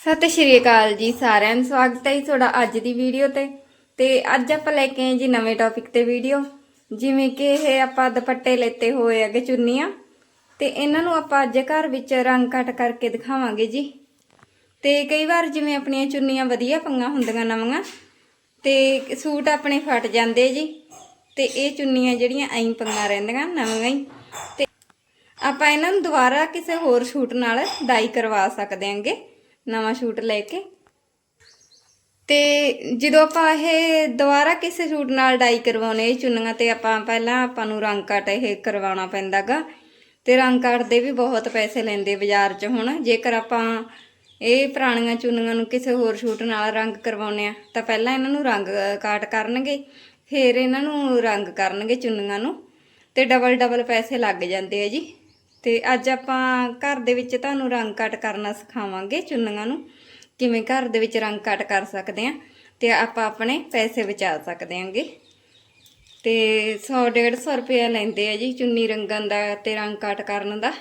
ਸਤਿ ਸ਼੍ਰੀ ਅਕਾਲ ਜੀ ਸਾਰਿਆਂ ਨੂੰ। ਸਵਾਗਤ ਹੈ ਜੀ ਤੁਹਾਡਾ ਅੱਜ ਦੀ ਵੀਡੀਓ ਤੇ। ਤੇ ਅੱਜ ਆਪਾਂ ਲੈ ਕੇ ਆਏ ਜੀ ਨਵੇਂ ਟੌਪਿਕ ਤੇ ਵੀਡੀਓ। ਜਿਵੇਂ ਕਿ ਇਹ ਆਪਾਂ ਦੁਪੱਟੇ ਲੈਤੇ ਹੋਏ ਹੈਗੇ ਚੁੰਨੀਆਂ। ਤੇ ਇਹਨਾਂ ਨੂੰ ਆਪਾਂ ਅੱਜ ਘਰ ਵਿੱਚ ਰੰਗ ਕੱਟ ਕਰਕੇ ਦਿਖਾਵਾਂਗੇ ਜੀ। ਤੇ ਕਈ ਵਾਰ ਜਿਵੇਂ ਆਪਣੀਆਂ ਚੁੰਨੀਆਂ ਵਧੀਆ ਪੰਗਾ ਹੁੰਦੀਆਂ ਨਵੀਆਂ ਤੇ ਸੂਟ ਆਪਣੇ ਫਟ ਜਾਂਦੇ ਜੀ। ਤੇ ਇਹ ਚੁੰਨੀਆਂ ਜਿਹੜੀਆਂ ਐਂ ਪੰਗਾ ਰਹਿੰਦੀਆਂ ਨਵੀਆਂ ਹੀ। ਤੇ ਆਪਾਂ ਇਹਨਾਂ ਨੂੰ ਦੁਬਾਰਾ ਕਿਸੇ ਹੋਰ ਸੂਟ ਨਾਲ ਡਾਈ ਕਰਵਾ ਸਕਦੇ ਹਾਂਗੇ। ਨਵਾਂ ਸੂਟ ਲੈ ਕੇ। ਤੇ ਜਦੋਂ ਆਪਾਂ ਇਹ ਦੁਬਾਰਾ ਕਿਸੇ ਸੂਟ ਨਾਲ ਡਾਈ ਕਰਵਾਉਨੇ ਇਹ ਚੁੰਨੀਆਂ ਤੇ ਆਪਾਂ ਪਹਿਲਾਂ ਆਪਾਂ ਨੂੰ ਰੰਗ ਕੱਟ ਇਹ ਕਰਵਾਉਣਾ ਪੈਂਦਾਗਾ। ਤੇ ਰੰਗ ਕੱਟ ਦੇ ਵੀ ਬਹੁਤ ਪੈਸੇ ਲੈਂਦੇ ਬਾਜ਼ਾਰ 'ਚ ਹੁਣ। ਜੇਕਰ ਆਪਾਂ ਇਹ ਪੁਰਾਣੀਆਂ ਚੁੰਨੀਆਂ ਨੂੰ ਕਿਸੇ ਹੋਰ ਸੂਟ ਨਾਲ ਰੰਗ ਕਰਵਾਉਨੇ ਆ, ਤਾਂ ਪਹਿਲਾਂ ਇਹਨਾਂ ਨੂੰ ਰੰਗ ਕਾਟ ਕਰਨਗੇ, ਫਿਰ ਇਹਨਾਂ ਨੂੰ ਰੰਗ ਕਰਨਗੇ ਚੁੰਨੀਆਂ ਨੂੰ। ਤੇ ਡਬਲ ਡਬਲ ਪੈਸੇ ਲੱਗ ਜਾਂਦੇ ਆ ਜੀ। ਤੇ ਅੱਜ ਆਪਾਂ ਘਰ ਦੇ ਵਿੱਚ ਤੁਹਾਨੂੰ ਰੰਗ ਕੱਟ ਕਰਨਾ ਸਿਖਾਵਾਂਗੇ ਚੁੰਨੀਆਂ ਨੂੰ। ਕਿਵੇਂ ਘਰ ਦੇ ਵਿੱਚ ਰੰਗ ਕੱਟ ਕਰ ਸਕਦੇ ਆ ਤੇ ਆਪਾਂ ਆਪਣੇ ਪੈਸੇ ਬਚਾ ਸਕਦੇ ਆਂਗੇ ਤੇ 100 150 ਰੁਪਏ ਲੈਂਦੇ ਆ ਜੀ ਚੁੰਨੀ ਰੰਗਣ ਦਾ ਤੇ ਰੰਗ ਕੱਟ ਕਰਨ ਦਾ।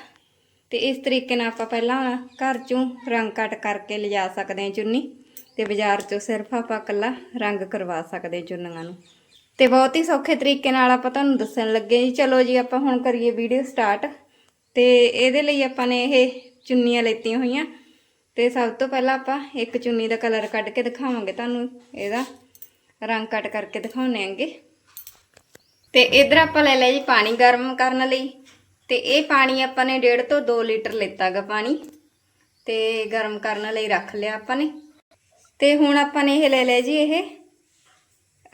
ਤੇ ਇਸ ਤਰੀਕੇ ਨਾਲ ਆਪਾਂ ਪਹਿਲਾਂ ਘਰ ਚੋਂ ਰੰਗ ਕੱਟ ਕਰਕੇ ਲਿਜਾ ਸਕਦੇ ਹਾਂ ਚੁੰਨੀ ਤੇ ਬਾਜ਼ਾਰ ਚੋਂ ਸਿਰਫ ਆਪਾਂ ਇਕੱਲਾ ਰੰਗ ਕਰਵਾ ਸਕਦੇ ਹਾਂ ਚੁੰਨੀਆਂ ਨੂੰ। ਤੇ ਬਹੁਤ ਹੀ ਸੌਖੇ ਤਰੀਕੇ ਨਾਲ ਆਪਾਂ ਤੁਹਾਨੂੰ ਦੱਸਣ ਲੱਗੇ ਜੀ। ਚਲੋ ਜੀ ਆਪਾਂ ਹੁਣ ਕਰੀਏ ਵੀਡੀਓ ਸਟਾਰਟ। ਤੇ ਇਹਦੇ ਲਈ ਆਪਾਂ ਨੇ ਇਹ ਚੁੰਨੀਆਂ ਲੈਤੀਆਂ ਹੋਈਆਂ। ਤੇ ਸਭ ਤੋਂ ਪਹਿਲਾਂ ਆਪਾਂ ਇੱਕ ਚੁੰਨੀ ਦਾ ਕਲਰ ਕੱਢ ਕੇ ਦਿਖਾਵਾਂਗੇ ਤੁਹਾਨੂੰ। ਇਹਦਾ ਰੰਗ ਕੱਟ ਕਰਕੇ ਦਿਖਾਉਣੇ ਆਂਗੇ। ਤੇ ਇਧਰ ਆਪਾਂ ਲੈ ਲਿਆ ਜੀ ਪਾਣੀ ਗਰਮ ਕਰਨ ਲਈ। ਤੇ ਇਹ ਪਾਣੀ ਆਪਾਂ ਨੇ 1.5 ਤੋਂ 2 ਲੀਟਰ ਲਿੱਤਾਗਾ ਪਾਣੀ। ਤੇ ਗਰਮ ਕਰਨ ਲਈ ਰੱਖ ਲਿਆ ਆਪਾਂ ਨੇ। ਤੇ ਹੁਣ ਆਪਾਂ ਨੇ ਇਹ ਲੈ ਲਿਆ ਜੀ ਇਹ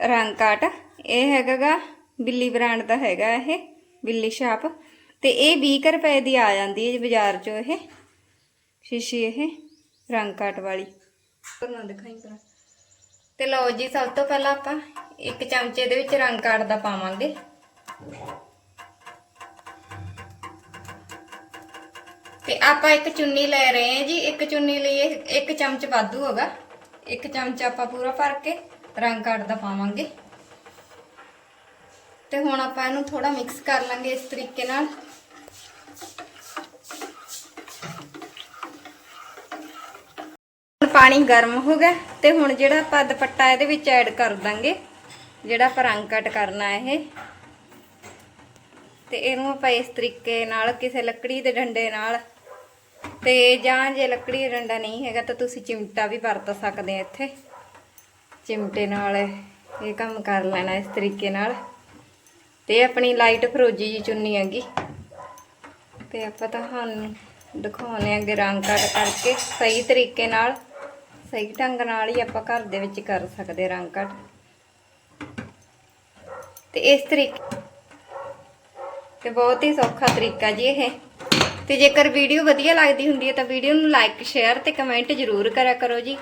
ਰੰਗ ਕਾਟ। ਇਹ ਹੈਗਾਗਾ ਬਿੱਲੀ ਬ੍ਰਾਂਡ ਦਾ ਹੈਗਾ ਇਹ, ਬਿੱਲੀ ਸ਼ਾਪ। ਤੇ ਇਹ 20 ਰੁਪਏ ਦੀ ਆ ਜਾਂਦੀ ਹੈ ਜੀ ਬਾਜ਼ਾਰ 'ਚੋਂ ਇਹ। ਸ਼ੀਸ਼ੀ ਇਹ, ਰੰਗ ਕਾਟ ਵਾਲੀ। ਤੁਹਾਨੂੰ ਦਿਖਾਈ ਕਰਾਂ। ਤੇ ਲਓ ਜੀ, ਸਭ ਤੋਂ ਪਹਿਲਾਂ ਆਪਾਂ ਇੱਕ ਚਮਚੇ ਦੇ ਵਿੱਚ ਰੰਗ ਕਾਟ ਦਾ ਪਾਵਾਂਗੇ। ਤੇ ਆਪਾਂ ਇੱਕ ਚੁੰਨੀ ਲੈ ਰਹੇ ਹਾਂ ਜੀ। ਇੱਕ ਚੁੰਨੀ ਲਈ ਇਹ ਇੱਕ ਚਮਚ ਵਾਧੂ ਹੋਗਾ। ਇੱਕ ਚਮਚ ਆਪਾਂ ਪੂਰਾ ਭਰ ਕੇ ਰੰਗ ਕਾਟ ਦਾ ਪਾਵਾਂਗੇ। ਤੇ ਹੁਣ ਆਪਾਂ ਇਹਨੂੰ ਥੋੜਾ ਮਿਕਸ ਕਰ ਲਾਂਗੇ ਇਸ ਤਰੀਕੇ ਨਾਲ। ਹੁਣ ਪਾਣੀ ਗਰਮ ਹੋ ਗਿਆ ਤੇ ਹੁਣ ਜਿਹੜਾ ਆਪਾਂ ਦੁਪੱਟਾ ਇਹਦੇ ਵਿੱਚ ਐਡ ਕਰ ਦਾਂਗੇ, ਜਿਹੜਾ ਆਪਾਂ ਰੰਗ ਕੱਟ ਕਰਨਾ ਇਹ। ਤੇ ਇਹਨੂੰ ਆਪਾਂ ਇਸ ਤਰੀਕੇ ਨਾਲ ਕਿਸੇ ਲੱਕੜੀ ਦੇ ਡੰਡੇ ਨਾਲ ਤੇ ਜਾਂ ਜੇ ਲੱਕੜੀ ਦਾ ਡੰਡਾ ਨਹੀਂ ਹੈਗਾ ਤਾਂ ਤੁਸੀਂ ਚਿਮਟਾ ਵੀ ਵਰਤ ਸਕਦੇ ਆ ਇੱਥੇ। ਚਿਮਟੇ ਨਾਲ ਇਹ ਕੰਮ ਕਰ ਲੈਣਾ ਇਸ ਤਰੀਕੇ ਨਾਲ। ਤੇ ਆਪਣੀ ਲਾਈਟ ਫਰੋਜੀ ਜੀ ਚੁੰਨੀ ਹੈਗੀ। ਤੇ ਆਪਾਂ ਤੁਹਾਨੂੰ ਦਿਖਾਉਣੇ ਆਂਗੇ ਰੰਗ ਕੱਟ ਕਰਕੇ, ਸਹੀ ਤਰੀਕੇ ਨਾਲ, ਸਹੀ ਢੰਗ ਨਾਲ ਹੀ ਆਪਾਂ ਘਰ ਦੇ ਵਿੱਚ ਕਰ ਸਕਦੇ ਰੰਗ ਕੱਟ। ਤੇ ਇਸ ਤਰੀਕੇ ਤੇ ਬਹੁਤ ਹੀ ਸੌਖਾ ਤਰੀਕਾ ਜੀ ਇਹ। ਤੇ ਜੇਕਰ ਵੀਡੀਓ ਵਧੀਆ ਲੱਗਦੀ ਹੁੰਦੀ ਹੈ ਤਾਂ ਵੀਡੀਓ ਨੂੰ ਲਾਈਕ ਸ਼ੇਅਰ ਤੇ ਕਮੈਂਟ ਜ਼ਰੂਰ ਕਰਿਆ ਕਰੋ ਜੀ।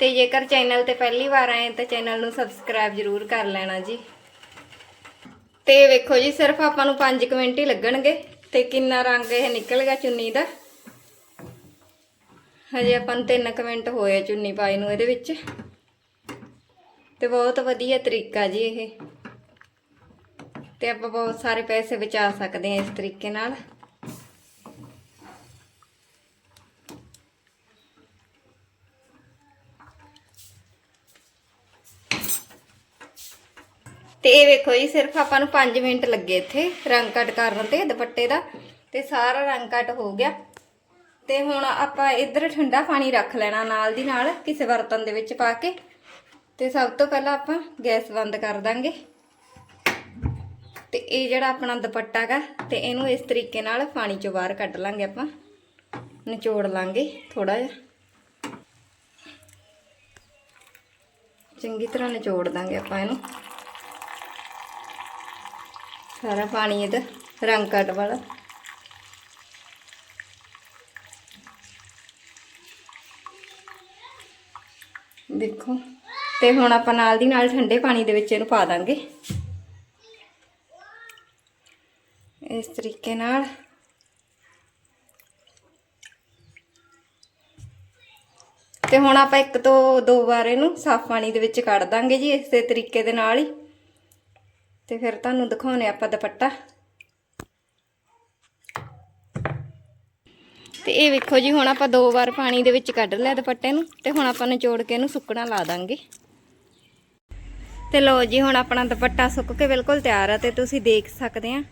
ਤੇ ਜੇਕਰ ਚੈਨਲ ਤੇ ਪਹਿਲੀ ਵਾਰ ਆਏ ਤਾਂ ਚੈਨਲ ਨੂੰ ਸਬਸਕ੍ਰਾਈਬ ਜ਼ਰੂਰ ਕਰ ਲੈਣਾ ਜੀ। ਤੇ ਵੇਖੋ ਜੀ, ਸਿਰਫ ਆਪਾਂ ਨੂੰ 5 ਮਿੰਟ ਹੀ ਲੱਗਣਗੇ ਤੇ ਕਿੰਨਾ ਰੰਗ ਇਹ ਨਿਕਲ ਗਿਆ ਚੁੰਨੀ ਦਾ। ਹਜੇ ਆਪਾਂ ਨੂੰ 3 ਮਿੰਟ ਹੋਏ ਆ ਚੁੰਨੀ ਪਾਈ ਨੂੰ ਇਹਦੇ ਵਿੱਚ। ਤੇ ਬਹੁਤ ਵਧੀਆ ਤਰੀਕਾ ਜੀ ਇਹ। ਤੇ ਆਪਾਂ ਬਹੁਤ ਸਾਰੇ ਪੈਸੇ ਬਚਾ ਸਕਦੇ ਹਾਂ ਇਸ ਤਰੀਕੇ ਨਾਲ। ਤੇ ਇਹ ਵੇਖੋ ਜੀ, ਸਿਰਫ ਆਪਾਂ ਨੂੰ 5 ਮਿੰਟ ਲੱਗੇ ਇੱਥੇ, ਰੰਗ ਕੱਟ ਕਰਨ ਤੇ, ਦੁਪੱਟੇ ਦਾ। ਤੇ ਸਾਰਾ ਰੰਗ ਕੱਟ ਹੋ ਗਿਆ। ਤੇ ਹੁਣ ਆਪਾਂ ਇੱਧਰ ਠੰਡਾ ਪਾਣੀ ਰੱਖ ਲੈਣਾ ਨਾਲ ਦੀ ਨਾਲ, ਕਿਸੇ ਬਰਤਨ ਦੇ ਵਿੱਚ ਪਾ ਕੇ। ਤੇ ਸਭ ਤੋਂ ਪਹਿਲਾਂ ਆਪਾਂ ਗੈਸ ਬੰਦ ਕਰ ਦਾਂਗੇ। ਤੇ ਇਹ ਜਿਹੜਾ ਆਪਣਾ ਦੁਪੱਟਾ ਹੈਗਾ, ਤੇ ਇਹਨੂੰ ਇਸ ਤਰੀਕੇ ਨਾਲ ਪਾਣੀ ਚੋਂ ਬਾਹਰ ਕੱਢ ਲਾਂਗੇ ਆਪਾਂ। ਨਿਚੋੜ ਲਾਂਗੇ ਥੋੜਾ ਜਿਹਾ। ਚੰਗੀ ਤਰ੍ਹਾਂ ਨਿਚੋੜ ਦਾਂਗੇ ਆਪਾਂ ਇਹਨੂੰ। ਸਾਰਾ ਪਾਣੀ ਇਹਦਾ ਰੰਗ ਕੱਢ ਵਾਲਾ। ਦੇਖੋ, ਤੇ ਹੁਣ ਆਪਾਂ ਨਾਲ ਦੀ ਨਾਲ ਠੰਡੇ ਪਾਣੀ ਦੇ ਵਿੱਚ ਇਹਨੂੰ ਪਾ ਦਾਂਗੇ। ਇਸ ਤਰੀਕੇ ਨਾਲ। ਤੇ ਹੁਣ ਆਪਾਂ ਇੱਕ ਤੋਂ ਦੋ ਵਾਰ ਇਹਨੂੰ ਸਾਫ਼ ਪਾਣੀ ਦੇ ਵਿੱਚ ਕੱਢ ਦਾਂਗੇ ਜੀ, ਇਸੇ ਤਰੀਕੇ ਦੇ ਨਾਲ ਹੀ। ਤੇ ਫਿਰ ਤੁਹਾਨੂੰ ਦਿਖਾਉਣੇ ਆਪਾਂ ਦੁਪੱਟਾ। ਤੇ ਇਹ ਵੇਖੋ ਜੀ, ਹੁਣ ਆਪਾਂ ਦੋ ਵਾਰ ਪਾਣੀ ਦੇ ਵਿੱਚ ਕੱਢ ਲਿਆ ਦੁਪੱਟੇ ਨੂੰ ਤੇ ਹੁਣ ਆਪਾਂ ਨਿਚੋੜ ਕੇ ਇਹਨੂੰ ਸੁੱਕਣਾ ਲਾ ਦਾਂਗੇ। ਤੇ ਲੋ ਜੀ, ਹੁਣ ਆਪਣਾ ਦੁਪੱਟਾ ਸੁੱਕ ਕੇ ਬਿਲਕੁਲ ਤਿਆਰ ਆ ਤੇ ਤੁਸੀਂ ਦੇਖ ਸਕਦੇ ਆ।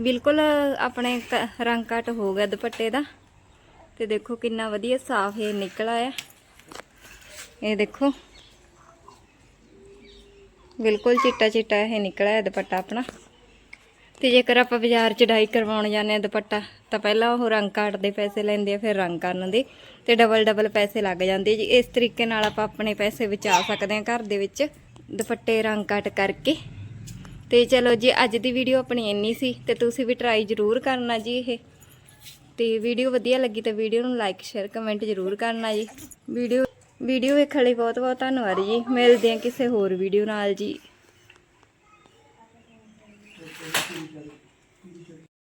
ਬਿਲਕੁਲ ਆਪਣੇ ਰੰਗ ਕੱਟ ਹੋ ਗਿਆ ਦੁਪੱਟੇ ਦਾ। ਤੇ ਦੇਖੋ ਕਿੰਨਾ ਵਧੀਆ ਸਾਫ਼ ਇਹ ਨਿਕਲ ਆਇਆ। ਇਹ ਦੇਖੋ। ਬਿਲਕੁਲ ਚਿੱਟਾ ਚਿੱਟਾ ਇਹ ਨਿਕਲਿਆ ਹੈ ਦੁਪੱਟਾ ਆਪਣਾ। ਤੇ ਜੇਕਰ ਆਪਾਂ ਬਾਜ਼ਾਰ 'ਚ ਡਾਈ ਕਰਵਾਉਣ ਜਾਂਦੇ ਆ ਦੁਪੱਟਾ, ਤਾਂ ਪਹਿਲਾਂ ਉਹ ਰੰਗ ਕਾਟ ਦੇ ਪੈਸੇ ਲੈਂਦੇ ਆ, ਫਿਰ ਰੰਗ ਕਰਨ ਦੇ। ਤੇ ਡਬਲ ਡਬਲ ਪੈਸੇ ਲੱਗ ਜਾਂਦੇ ਜੀ। ਇਸ ਤਰੀਕੇ ਨਾਲ ਆਪਾਂ ਆਪਣੇ ਪੈਸੇ ਬਚਾ ਸਕਦੇ ਆ ਘਰ ਦੇ ਵਿੱਚ, ਦੁਪੱਟੇ ਰੰਗ ਕੱਟ ਕਰਕੇ। ਤੇ ਚਲੋ ਜੀ, ਅੱਜ ਦੀ ਵੀਡੀਓ ਆਪਣੀ ਇੰਨੀ ਸੀ, ਤੇ ਤੁਸੀਂ ਵੀ ਟਰਾਈ ਜ਼ਰੂਰ ਕਰਨਾ ਜੀ ਇਹ। ਤੇ ਵੀਡੀਓ ਵਧੀਆ ਲੱਗੀ ਤਾਂ ਵੀਡੀਓ ਨੂੰ ਲਾਈਕ ਸ਼ੇਅਰ ਕਮੈਂਟ ਜ਼ਰੂਰ ਕਰਨਾ ਜੀ। ਵੀਡੀਓ ਵੀਡੀਓ ਵੇਖਣ ਲਈ ਬਹੁਤ ਬਹੁਤ ਧੰਨਵਾਦ ਜੀ। ਮਿਲਦੇ ਹਾਂ ਕਿਸੇ ਹੋਰ ਵੀਡੀਓ ਨਾਲ ਜੀ।